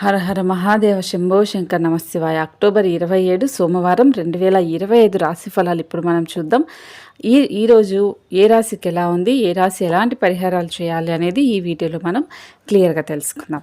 హర హర మహాదేవ శంభో శంకర్ నమశివాయ అక్టోబర్ ఇరవై ఏడు సోమవారం రెండు వేల ఇరవై ఐదు రాశి ఫలాలు ఇప్పుడు మనం చూద్దాం. ఈ ఈరోజు ఏ రాశికి ఎలా ఉంది ఏ రాశి ఎలాంటి పరిహారాలు చేయాలి అనేది ఈ వీడియోలో మనం క్లియర్గా తెలుసుకుందాం.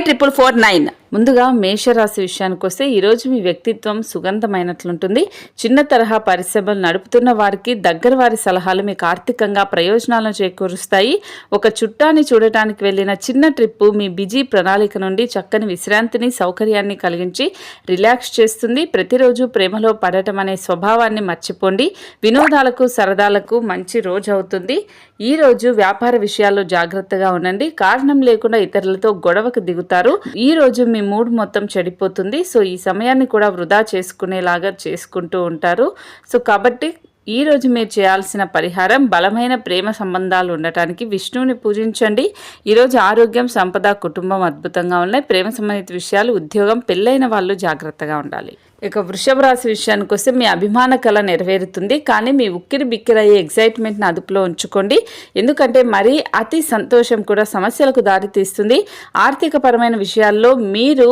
triple four nine ముందుగా మేషరాశి విషయానికి వస్తే ఈరోజు మీ వ్యక్తిత్వం సుగంధమైనట్లుంటుంది చిన్న తరహా పరిశ్రమలు నడుపుతున్న వారికి దగ్గర వారి సలహాలు మీకు ఆర్థికంగా ప్రయోజనాలను చేకూరుస్తాయి ఒక చుట్టాన్ని చూడటానికి వెళ్ళిన చిన్న ట్రిప్పు మీ బిజీ ప్రణాళిక నుండి చక్కని విశ్రాంతిని సౌకర్యాన్ని కలిగించి రిలాక్స్ చేస్తుంది ప్రతిరోజు ప్రేమలో పడటం అనే స్వభావాన్ని మర్చిపోండి వినోదాలకు సరదాలకు మంచి రోజు అవుతుంది ఈ రోజు వ్యాపార విషయాల్లో జాగ్రత్తగా ఉండండి. కారణం లేకుండా ఇతరులతో గొడవకు దిగుతారు. ఈ రోజు మీ మూడ్ మొత్తం చెడిపోతుంది. సో ఈ సమయాన్ని కూడా వృధా చేసుకునేలాగా చేసుకుంటూ ఉంటారు. సో కాబట్టి ఈ రోజు మీరు చేయాల్సిన పరిహారం బలమైన ప్రేమ సంబంధాలు ఉండటానికి విష్ణువుని పూజించండి. ఈరోజు ఆరోగ్యం సంపద కుటుంబం అద్భుతంగా ఉన్నాయి. ప్రేమ సంబంధిత విషయాలు ఉద్యోగం పెళ్ళైన వాళ్ళు జాగ్రత్తగా ఉండాలి. ఇక వృషభ రాశి విషయానికి వస్తే మీ అభిమాన కళ నెరవేరుతుంది కానీ మీ ఉక్కిరి బిక్కిరయ్యే ఎగ్జైట్మెంట్ని అదుపులో ఉంచుకోండి. ఎందుకంటే మరీ అతి సంతోషం కూడా సమస్యలకు దారితీస్తుంది. ఆర్థికపరమైన విషయాల్లో మీరు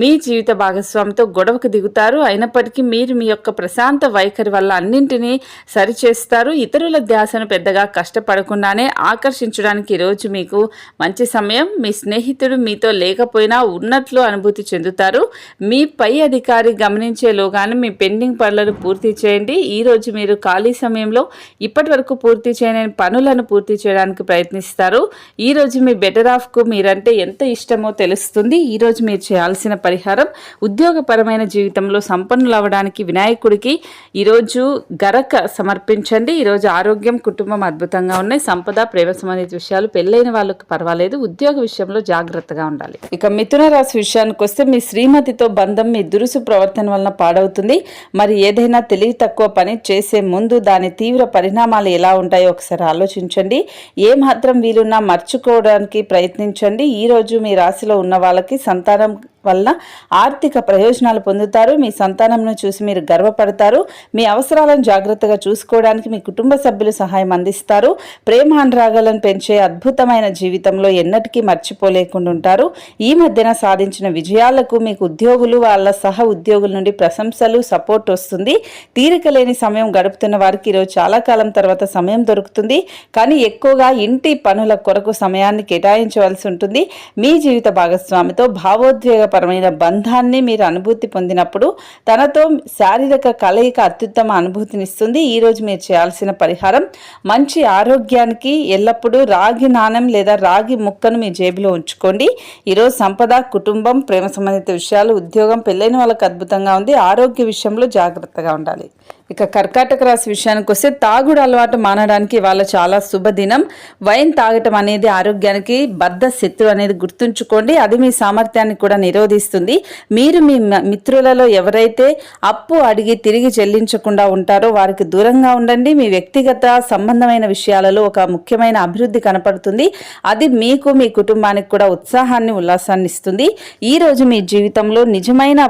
మీ జీవిత భాగస్వామితో గొడవకు దిగుతారు. అయినప్పటికీ మీరు మీ యొక్క ప్రశాంత వైఖరి వల్ల అన్నింటినీ సరిచేస్తారు. ఇతరుల ధ్యాసను పెద్దగా కష్టపడకుండానే ఆకర్షించడానికి ఈరోజు మీకు మంచి సమయం. మీ స్నేహితుడు మీతో లేకపోయినా ఉన్నట్లు అనుభూతి చెందుతారు. మీ పై అధికారి గమనించేలోగానే మీ పెండింగ్ పనులను పూర్తి చేయండి. ఈరోజు మీరు ఖాళీ సమయంలో ఇప్పటి వరకు పూర్తి చేయని పనులను పూర్తి చేయడానికి ప్రయత్నిస్తారు. ఈరోజు మీ బెటర్ ఆఫ్కు మీరంటే ఎంత ఇష్టమో తెలుస్తుంది. ఈరోజు మీరు చేయాల్సిన పరిహారం ఉద్యోగపరమైన జీవితంలో సంపన్నులు అవ్వడానికి వినాయకుడికి ఈరోజు గరక సమర్పించండి. ఈరోజు ఆరోగ్యం కుటుంబం అద్భుతంగా ఉన్నాయి. సంపద ప్రేమ సంబంధిత విషయాలు పెళ్ళైన వాళ్ళకి పర్వాలేదు. ఉద్యోగ విషయంలో జాగ్రత్తగా ఉండాలి. ఇక మిథున రాశి విషయానికి వస్తే మీ శ్రీమతితో బంధం మీ దురుసు ప్రవర్తన వలన పాడవుతుంది. మరి ఏదైనా తెలివి తక్కువ పని చేసే ముందు దాని తీవ్ర పరిణామాలు ఎలా ఉంటాయో ఒకసారి ఆలోచించండి. ఏ మాత్రం వీలున్నా మర్చుకోవడానికి ప్రయత్నించండి. ఈ రోజు మీ రాశిలో ఉన్న వాళ్ళకి సంతానం వల్ల ఆర్థిక ప్రయోజనాలు పొందుతారు. మీ సంతానంను చూసి మీరు గర్వపడతారు. మీ అవసరాలను జాగ్రత్తగా చూసుకోవడానికి మీ కుటుంబ సభ్యులు సహాయం అందిస్తారు. ప్రేమ అనురాగాలను పెంచే అద్భుతమైన జీవితంలో ఎన్నటికీ మర్చిపోలేకుండా ఉంటారు. ఈ మధ్యన సాధించిన విజయాలకు మీకు ఉద్యోగులు వాళ్ళ సహ ఉద్యోగుల నుండి ప్రశంసలు సపోర్ట్ వస్తుంది. తీరిక లేని సమయం గడుపుతున్న వారికి ఈరోజు చాలా కాలం తర్వాత సమయం దొరుకుతుంది. కానీ ఎక్కువగా ఇంటి పనుల కొరకు సమయాన్ని కేటాయించవలసి ఉంటుంది. మీ జీవిత భాగస్వామితో భావోద్వేగ పరమైన బంధాన్ని మీరు అనుభూతి పొందినప్పుడు తనతో శారీరక కలయిక అత్యుత్తమ అనుభూతినిస్తుంది. ఈరోజు మీరు చేయాల్సిన పరిహారం మంచి ఆరోగ్యానికి ఎల్లప్పుడూ రాగి నాణెం లేదా రాగి ముక్కను మీ జేబులో ఉంచుకోండి. ఈరోజు సంపద కుటుంబం ప్రేమ సంబంధిత విషయాలు ఉద్యోగం పెళ్ళైన వాళ్ళకి అద్భుతంగా ఉంది. ఆరోగ్య విషయంలో జాగ్రత్తగా ఉండాలి. ఇక కర్కాటక రాశి విషయానికి వస్తే తాగుడు అలవాటు మానడానికి వాళ్ళ చాలా శుభదినం. వైన్ తాగటం అనేది ఆరోగ్యానికి బద్ధ శత్రు అనేది గుర్తుంచుకోండి. అది మీ సామర్థ్యాన్ని కూడా నిరోధిస్తుంది. మీరు మీ మ- మిత్రులలో ఎవరైతే అప్పు అడిగి తిరిగి చెల్లించకుండా ఉంటారో వారికి దూరంగా ఉండండి. మీ వ్యక్తిగత సంబంధమైన విషయాలలో ఒక ముఖ్యమైన అభివృద్ధి కనపడుతుంది. అది మీకు మీ కుటుంబానికి కూడా ఉత్సాహాన్ని ఉల్లాసాన్ని ఇస్తుంది. ఈ రోజు మీ జీవితంలో నిజమైన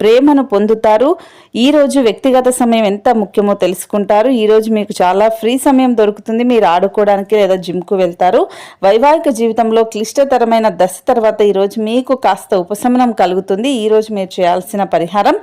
ప్రేమను పొందుతారు. ఈరోజు వ్యక్తిగత సమయం ఎంత ముఖ్యమో తెలుసుకుంటారు. ఈరోజు మీకు చాలా ఫ్రీ సమయం దొరుకుతుంది. మీరు ఆడుకోవడానికి లేదా జిమ్కు వెళ్తారు. వైవాహిక జీవితంలో క్లిష్టతరమైన దశ తర్వాత ఈరోజు మీకు కాస్త ఉపశమనం కలుగుతుంది. ఈరోజు మీరు చేయాల్సిన పరిహారం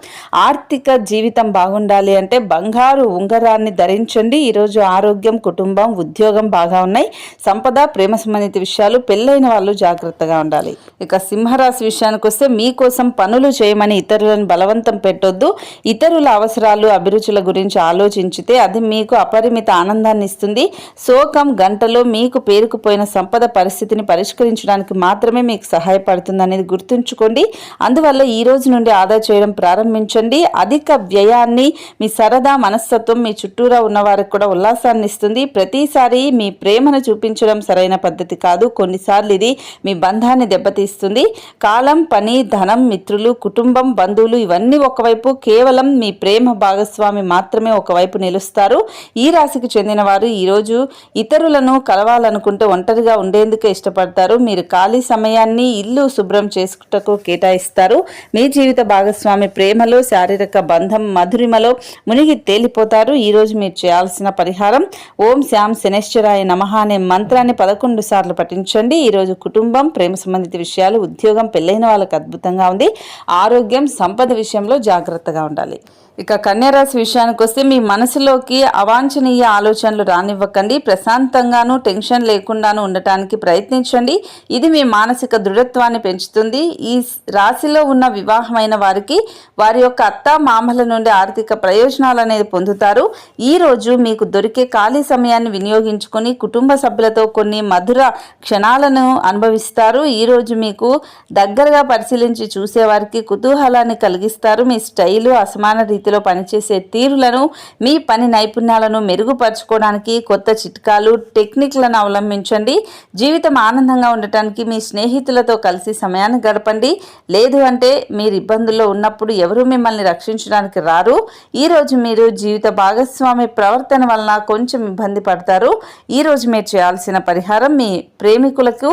ఆర్థిక జీవితం బాగుండాలి అంటే బంగారు ఉంగరాన్ని ధరించండి. ఈరోజు ఆరోగ్యం కుటుంబం ఉద్యోగం బాగా ఉన్నాయి. సంపద ప్రేమ సంబంధిత విషయాలు పెళ్ళైన వాళ్ళు జాగ్రత్తగా ఉండాలి. ఇక సింహరాశి విషయానికి వస్తే మీకోసం పనులు చేయమని ఇతరులను ఇతరులను బలవంతం పెట్టొద్దు. ఇతరుల అవసరాలు అభిరుచుల గురించి ఆలోచించితే అది మీకు అపరిమిత ఆనందాన్ని ఇస్తుంది. శోకం గంటలో మీకు పేరుకుపోయిన సంపద పరిస్థితిని పరిష్కరించడానికి మాత్రమే మీకు సహాయపడుతుంది అనేది గుర్తుంచుకోండి. అందువల్ల ఈ రోజు నుండి ఆదా చేయడం ప్రారంభించండి. అధిక వ్యయాన్ని మీ సరదా మనస్తత్వం మీ చుట్టూరా ఉన్న వారికి కూడా ఉల్లాసాన్ని ఇస్తుంది. ప్రతిసారి మీ ప్రేమను చూపించడం సరైన పద్ధతి కాదు. కొన్నిసార్లు ఇది మీ బంధాన్ని దెబ్బతీస్తుంది. కాలం పని ధనం మిత్రులు కుటుంబం బంధువులు ఇవన్నీ ఒకవైపు కేవలం మీ ప్రేమ భాగస్వామి మాత్రమే ఒకవైపు నిలుస్తారు. ఈ రాశికి చెందిన వారు ఈరోజు ఇతరులను కలవాలనుకుంటే ఒంటరిగా ఉండేందుకే ఇష్టపడతారు. మీరు ఖాళీ సమయాన్ని ఇల్లు శుభ్రం చేసుకుంటకు కేటాయిస్తారు. మీ జీవిత భాగస్వామి ప్రేమలో శారీరక బంధం మధురిమలో మునిగి తేలిపోతారు. ఈరోజు మీరు చేయాల్సిన పరిహారం ఓం శ్యామ్ శనేశ్వరాయ నమః అనే మంత్రాన్ని పదకొండు సార్లు పఠించండి. ఈరోజు కుటుంబం ప్రేమ సంబంధిత విషయాలు ఉద్యోగం పెళ్ళైన వాళ్ళకి అద్భుతంగా ఉంది. ఆరోగ్యం సంపద విషయంలో జాగ్రత్తగా ఉండాలి. ఇక కన్యారాశి విషయానికి వస్తే మీ మనసులోకి అవాంఛనీయ ఆలోచనలు రానివ్వకండి. ప్రశాంతంగాను టెన్షన్ లేకుండాను ఉండటానికి ప్రయత్నించండి. ఇది మీ మానసిక దృఢత్వాన్ని పెంచుతుంది. ఈ రాశిలో ఉన్న వివాహమైన వారికి వారి యొక్క అత్త మామల నుండి ఆర్థిక ప్రయోజనాలు అనేది పొందుతారు. ఈ రోజు మీకు దొరికే ఖాళీ సమయాన్ని వినియోగించుకొని కుటుంబ సభ్యులతో కొన్ని మధుర క్షణాలను అనుభవిస్తారు. ఈరోజు మీకు దగ్గరగా పరిశీలించి చూసేవారికి కుతూహలాన్ని కలిగిస్తారు. మీ స్టైలు అసమాన రీతి రీతిలో పనిచేసే తీరులను మీ పని నైపుణ్యాలను మెరుగుపరచుకోవడానికి కొత్త చిట్కాలు టెక్నిక్లను అవలంబించండి. జీవితం ఆనందంగా ఉండటానికి మీ స్నేహితులతో కలిసి సమయాన్ని గడపండి. లేదు అంటే మీరు ఇబ్బందుల్లో ఉన్నప్పుడు ఎవరు మిమ్మల్ని రక్షించడానికి రారు. ఈరోజు మీరు జీవిత భాగస్వామి ప్రవర్తన వలన కొంచెం ఇబ్బంది పడతారు. ఈరోజు మీరు చేయాల్సిన పరిహారం మీ ప్రేమికులకు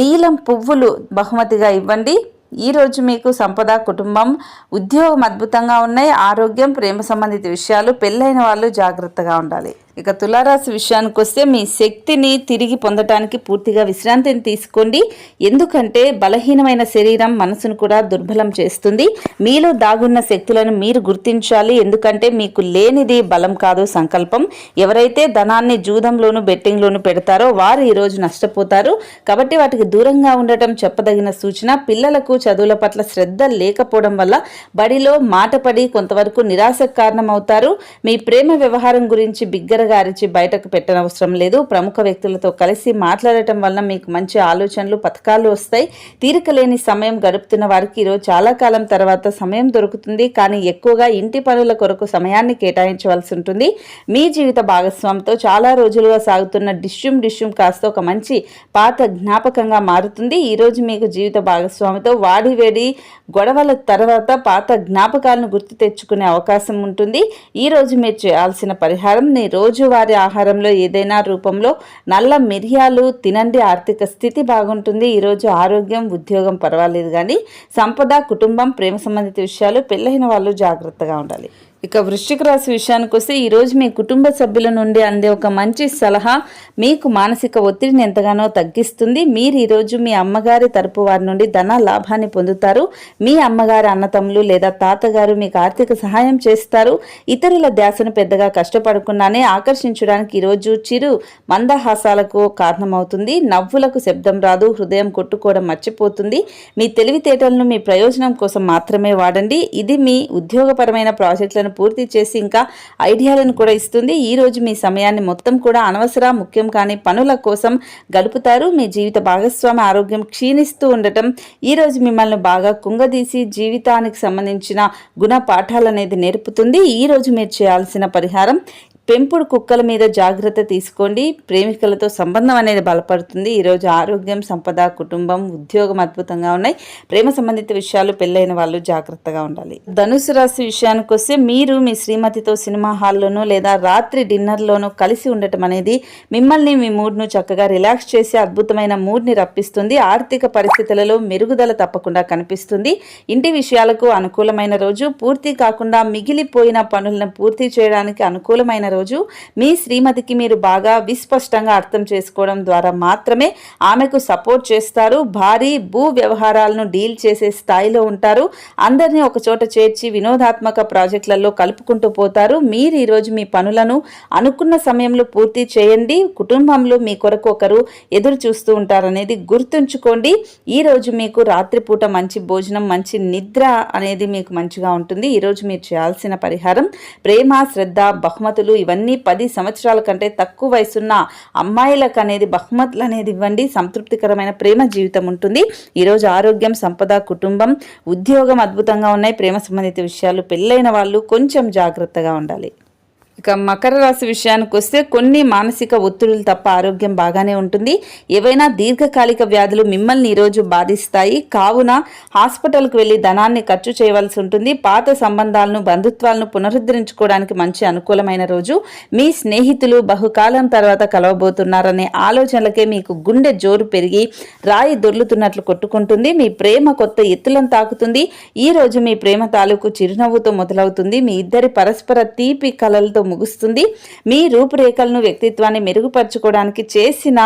నీలం పువ్వులు బహుమతిగా ఇవ్వండి. ఈ రోజు మీకు సంపద కుటుంబం ఉద్యోగం అద్భుతంగా ఉన్నాయి. ఆరోగ్యం ప్రేమ సంబంధిత విషయాలు పెళ్ళైన వాళ్ళు జాగ్రత్తగా ఉండాలి. ఇక తులారాశి విషయానికి వస్తే మీ శక్తిని తిరిగి పొందటానికి పూర్తిగా విశ్రాంతిని తీసుకోండి. ఎందుకంటే బలహీనమైన శరీరం మనసును కూడా దుర్బలం చేస్తుంది. మీలో దాగున్న శక్తులను మీరు గుర్తించాలి. ఎందుకంటే మీకు లేనిది బలం కాదు సంకల్పం. ఎవరైతే ధనాన్ని జూదంలోను బెట్టింగ్లోను పెడతారో వారు ఈరోజు నష్టపోతారు. కాబట్టి వాటికి దూరంగా ఉండటం చెప్పదగిన సూచన పిల్లలకు చదువుల పట్ల శ్రద్ధ లేకపోవడం వల్ల బడిలో మాటపడి కొంతవరకు నిరాశకు కారణమవుతారు. మీ ప్రేమ వ్యవహారం గురించి బిగ్గర బిగ్గరగా అరిచి బయటకు పెట్టనవసరం లేదు. ప్రముఖ వ్యక్తులతో కలిసి మాట్లాడటం వలన మీకు మంచి ఆలోచనలు పథకాలు వస్తాయి. తీరిక లేని సమయం గడుపుతున్న వారికి ఈరోజు చాలా కాలం తర్వాత సమయం దొరుకుతుంది. కానీ ఎక్కువగా ఇంటి పనుల కొరకు సమయాన్ని కేటాయించవలసి ఉంటుంది. మీ జీవిత భాగస్వామితో చాలా రోజులుగా సాగుతున్న డిష్యూమ్ డిష్యూమ్ కాస్త ఒక మంచి పాత జ్ఞాపకంగా మారుతుంది. ఈరోజు మీకు జీవిత భాగస్వామితో వాడి వేడి గొడవల తర్వాత పాత జ్ఞాపకాలను గుర్తు తెచ్చుకునే అవకాశం ఉంటుంది. ఈ రోజు మీరు చేయాల్సిన పరిహారం మీ రోజువారి ఆహారంలో ఏదైనా రూపంలో నల్ల మిరియాలు తినండి ఆర్థిక స్థితి బాగుంటుంది ఈరోజు ఆరోగ్యం ఉద్యోగం పర్వాలేదు కానీ సంపద కుటుంబం ప్రేమ సంబంధిత విషయాలు పెళ్ళైన వాళ్ళు జాగ్రత్తగా ఉండాలి. ఇక వృశ్చిక రాశి విషయానికి వస్తే ఈరోజు మీ కుటుంబ సభ్యుల నుండి అందే ఒక మంచి సలహా మీకు మానసిక ఒత్తిడిని ఎంతగానో తగ్గిస్తుంది. మీరు ఈరోజు మీ అమ్మగారి తరపు వారి నుండి ధన లాభాన్ని పొందుతారు. మీ అమ్మగారి అన్నతమ్ములు లేదా తాతగారు మీకు ఆర్థిక సహాయం చేస్తారు. ఇతరుల ధ్యాసను పెద్దగా కష్టపడకుండానే ఆకర్షించడానికి ఈరోజు చిరు మందహాసాలకు కారణమవుతుంది. నవ్వులకు శబ్దం రాదు హృదయం కొట్టుకోవడం మర్చిపోతుంది. మీ తెలివితేటలను మీ ప్రయోజనం కోసం మాత్రమే వాడండి. ఇది మీ ఉద్యోగపరమైన ప్రాజెక్టులను పూర్తి చేసి ఇంకా ఐడియాలను కూడా ఇస్తుంది. ఈ రోజు మీ సమయాన్ని మొత్తం కూడా అనవసర ముఖ్యం కాని పనుల కోసం గడుపుతారు. మీ జీవిత భాగస్వామి ఆరోగ్యం క్షీణిస్తూ ఉండటం ఈ రోజు మిమ్మల్ని బాగా కుంగదీసి జీవితానికి సంబంధించిన గుణ పాఠాలు అనేది నేర్పుతుంది. ఈ రోజు మీరు చేయాల్సిన పరిహారం పెంపుడు కుక్కల మీద జాగ్రత్త తీసుకోండి. ప్రేమికులతో సంబంధం అనేది బలపడుతుంది. ఈరోజు ఆరోగ్యం సంపద కుటుంబం ఉద్యోగం అద్భుతంగా ఉన్నాయి. ప్రేమ సంబంధిత విషయాలు పెళ్ళైన వాళ్ళు జాగ్రత్తగా ఉండాలి. ధనుసు రాశి విషయానికి వస్తే మీరు మీ శ్రీమతితో సినిమా హాల్లోనూ లేదా రాత్రి డిన్నర్లోనూ కలిసి ఉండటం అనేది మిమ్మల్ని మీ మూడ్ను చక్కగా రిలాక్స్ చేసి అద్భుతమైన మూడ్ని రప్పిస్తుంది. ఆర్థిక పరిస్థితులలో మెరుగుదల తప్పకుండా కనిపిస్తుంది. ఇంటి విషయాలకు అనుకూలమైన రోజు. పూర్తి కాకుండా మిగిలిపోయిన పనులను పూర్తి చేయడానికి అనుకూలమైన రోజు మీ శ్రీమతికి మీరు బాగా విస్పష్టంగా అర్థం చేసుకోవడం ద్వారా మాత్రమే ఆమెకు సపోర్ట్ చేస్తారు. భారీ భూ వ్యవహారాలను డీల్ చేసే స్థాయిలో ఉంటారు. అందరినీ ఒక చోట చేర్చి వినోదాత్మక ప్రాజెక్టులలో కలుపుకుంటూ పోతారు. మీరు ఈరోజు మీ పనులను అనుకున్న సమయంలో పూర్తి చేయండి. కుటుంబంలో మీ కొరకు ఒకరు ఎదురు చూస్తూ ఉంటారనేది గుర్తుంచుకోండి. ఈ రోజు మీకు రాత్రిపూట మంచి భోజనం మంచి నిద్ర అనేది మీకు మంచిగా ఉంటుంది. ఈరోజు మీరు చేయాల్సిన పరిహారం ప్రేమ శ్రద్ధ బహుమతులు ఇవన్నీ పది సంవత్సరాల కంటే తక్కువ వయసున్న అమ్మాయిలకు అనేది బహుమతులు అనేది ఇవ్వండి. సంతృప్తికరమైన ప్రేమ జీవితం ఉంటుంది. ఈరోజు ఆరోగ్యం సంపద కుటుంబం ఉద్యోగం అద్భుతంగా ఉన్నాయి. ప్రేమ సంబంధిత విషయాలు పెళ్ళైన వాళ్ళు కొంచెం జాగ్రత్తగా ఉండాలి. ఇక మకర రాశి విషయానికి వస్తే కొన్ని మానసిక ఒత్తిడులు తప్ప ఆరోగ్యం బాగానే ఉంటుంది. ఏవైనా దీర్ఘకాలిక వ్యాధులు మిమ్మల్ని ఈరోజు బాధిస్తాయి. కావున హాస్పిటల్కి వెళ్ళి ధనాన్ని ఖర్చు చేయవలసి ఉంటుంది. పాత సంబంధాలను బంధుత్వాలను పునరుద్ధరించుకోవడానికి మంచి అనుకూలమైన రోజు. మీ స్నేహితులు బహుకాలం తర్వాత కలవబోతున్నారనే ఆలోచనలకే మీకు గుండె జోరు పెరిగి రాయి దొర్లుతున్నట్లు కొట్టుకుంటుంది. మీ ప్రేమ కొత్త ఎత్తులను తాకుతుంది. ఈ రోజు మీ ప్రేమ తాలూకు చిరునవ్వుతో మొదలవుతుంది. మీ ఇద్దరి పరస్పర తీపి కలలతో ముగుస్తుంది. మీ రూపురేఖలను వ్యక్తిత్వాన్ని మెరుగుపరచుకోవడానికి చేసిన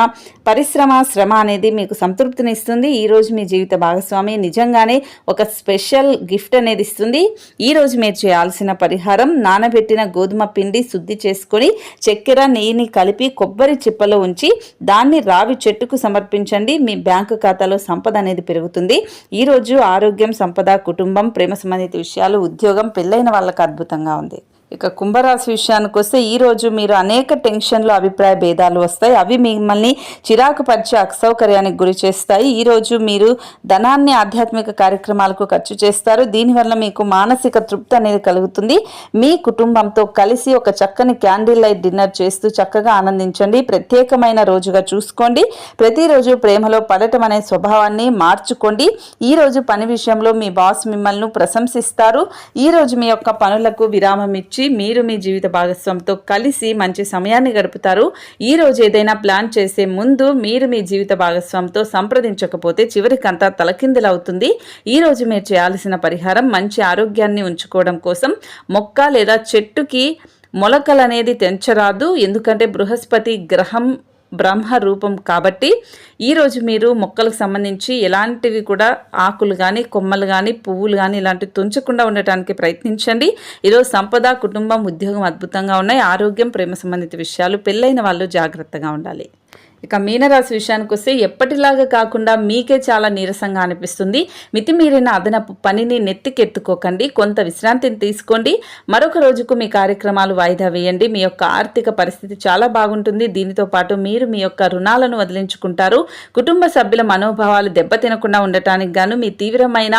పరిశ్రమ శ్రమ అనేది మీకు సంతృప్తిని ఇస్తుంది. ఈ రోజు మీ జీవిత భాగస్వామి నిజంగానే ఒక స్పెషల్ గిఫ్ట్ అనేది ఇస్తుంది. ఈ రోజు మీరు చేయాల్సిన పరిహారం నానబెట్టిన గోధుమ పిండి శుద్ధి చేసుకొని చక్కెర నెయ్యిని కలిపి కొబ్బరి చిప్పలో ఉంచి దాన్ని రావి చెట్టుకు సమర్పించండి. మీ బ్యాంకు ఖాతాలో సంపద అనేది పెరుగుతుంది. ఈ రోజు ఆరోగ్యం సంపద కుటుంబం ప్రేమ సంబంధిత విషయాలు ఉద్యోగం పెళ్ళైన వాళ్ళకు అద్భుతంగా ఉంది. ఇక కుంభరాశి విషయానికి వస్తే ఈరోజు మీరు అనేక టెన్షన్లు అభిప్రాయ భేదాలు వస్తాయి. అవి మిమ్మల్ని చిరాకు పరిచే అసౌకర్యానికి గురి చేస్తాయి. ఈ రోజు మీరు ధనాన్ని ఆధ్యాత్మిక కార్యక్రమాలకు ఖర్చు చేస్తారు. దీనివల్ల మీకు మానసిక తృప్తి అనేది కలుగుతుంది. మీ కుటుంబంతో కలిసి ఒక చక్కని క్యాండిల్ లైట్ డిన్నర్ చేస్తూ చక్కగా ఆనందించండి. ప్రత్యేకమైన రోజుగా చూసుకోండి. ప్రతిరోజు ప్రేమలో పడటం అనే స్వభావాన్ని మార్చుకోండి. ఈ రోజు పని విషయంలో మీ బాస్ మిమ్మల్ని ప్రశంసిస్తారు. ఈ రోజు మీ యొక్క పనులకు విరామం ఇచ్చి మీరు మీ జీవిత భాగస్వామితో కలిసి మంచి సమయాన్ని గడుపుతారు. ఈ రోజు ఏదైనా ప్లాన్ చేసే ముందు మీరు మీ జీవిత భాగస్వామితో సంప్రదించకపోతే చివరికంతా తలకిందులవుతుంది. ఈ రోజు మీరు చేయాల్సిన పరిహారం మంచి ఆరోగ్యాన్ని ఉంచుకోవడం కోసం మొక్క లేదా చెట్టుకి మొలకలు అనేది తెంచరాదు. ఎందుకంటే బృహస్పతి గ్రహం బ్రహ్మ రూపం కాబట్టి ఈరోజు మీరు మొక్కలకు సంబంధించి ఎలాంటివి కూడా ఆకులు కానీ కొమ్మలు కానీ పువ్వులు కానీ ఇలాంటివి తుంచకుండా ఉండటానికి ప్రయత్నించండి. ఈరోజు సంపద కుటుంబం ఉద్యోగం అద్భుతంగా ఉన్నాయి. ఆరోగ్యం ప్రేమ సంబంధిత విషయాలు పెళ్ళైన వాళ్ళు జాగ్రత్తగా ఉండాలి. ఇక మీనరాశి విషయానికి వస్తే ఎప్పటిలాగా కాకుండా మీకే చాలా నీరసంగా అనిపిస్తుంది. మితిమీరిన అదనపు పనిని నెత్తికెత్తుకోకండి. కొంత విశ్రాంతిని తీసుకోండి. మరొక రోజుకు మీ కార్యక్రమాలు వాయిదా వేయండి. మీ యొక్క ఆర్థిక పరిస్థితి చాలా బాగుంటుంది. దీనితో పాటు మీరు మీ యొక్క రుణాలను వదిలించుకుంటారు. కుటుంబ సభ్యుల మనోభావాలు దెబ్బతినకుండా ఉండటానికి గాను మీ తీవ్రమైన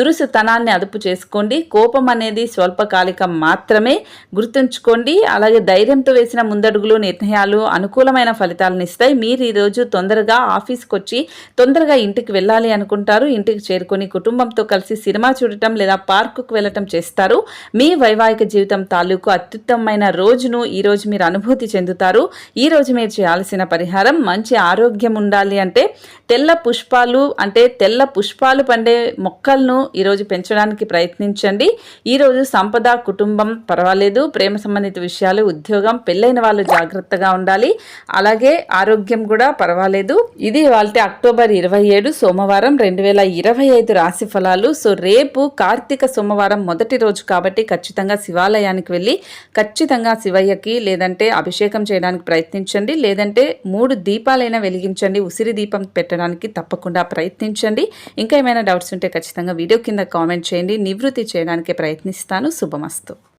దురుసుతనాన్ని అదుపు చేసుకోండి. కోపం అనేది స్వల్పకాలికం మాత్రమే గుర్తుంచుకోండి. అలాగే ధైర్యంతో వేసిన ముందడుగులు నిర్ణయాలు అనుకూలమైన ఫలితాలను ఇస్తాయి. మీరు ఈరోజు తొందరగా ఆఫీస్కి వచ్చి తొందరగా ఇంటికి వెళ్ళాలి అనుకుంటారు. ఇంటికి చేరుకొని కుటుంబంతో కలిసి సినిమా చూడటం లేదా పార్కుకు వెళ్ళటం చేస్తారు. మీ వైవాహిక జీవితం తాలూకు అత్యుత్తమమైన రోజును ఈ రోజు మీరు అనుభూతి చెందుతారు. ఈ రోజు మీరు చేయాల్సిన పరిహారం మంచి ఆరోగ్యం ఉండాలి అంటే తెల్ల పుష్పాలు అంటే తెల్ల పుష్పాలు పండే మొక్కలను ఈరోజు పెంచడానికి ప్రయత్నించండి. ఈరోజు సంపద కుటుంబం పర్వాలేదు. ప్రేమ సంబంధిత విషయాలు ఉద్యోగం పెళ్ళైన వాళ్ళు జాగ్రత్తగా ఉండాలి. అలాగే ఆరోగ్య కూడా పర్వాలేదు. ఇది వాళ్ళ అక్టోబర్ ఇరవై ఏడు సోమవారం రెండు వేల ఇరవై ఐదు రాశి ఫలాలు. సో రేపు కార్తీక సోమవారం మొదటి రోజు కాబట్టి ఖచ్చితంగా శివాలయానికి వెళ్ళి ఖచ్చితంగా శివయ్యకి లేదంటే అభిషేకం చేయడానికి ప్రయత్నించండి. లేదంటే మూడు దీపాలైనా వెలిగించండి. ఉసిరి దీపం పెట్టడానికి తప్పకుండా ప్రయత్నించండి. ఇంకా ఏమైనా డౌట్స్ ఉంటే ఖచ్చితంగా వీడియో కింద కామెంట్ చేయండి. నివృత్తి చేయడానికి ప్రయత్నిస్తాను. శుభమస్తు.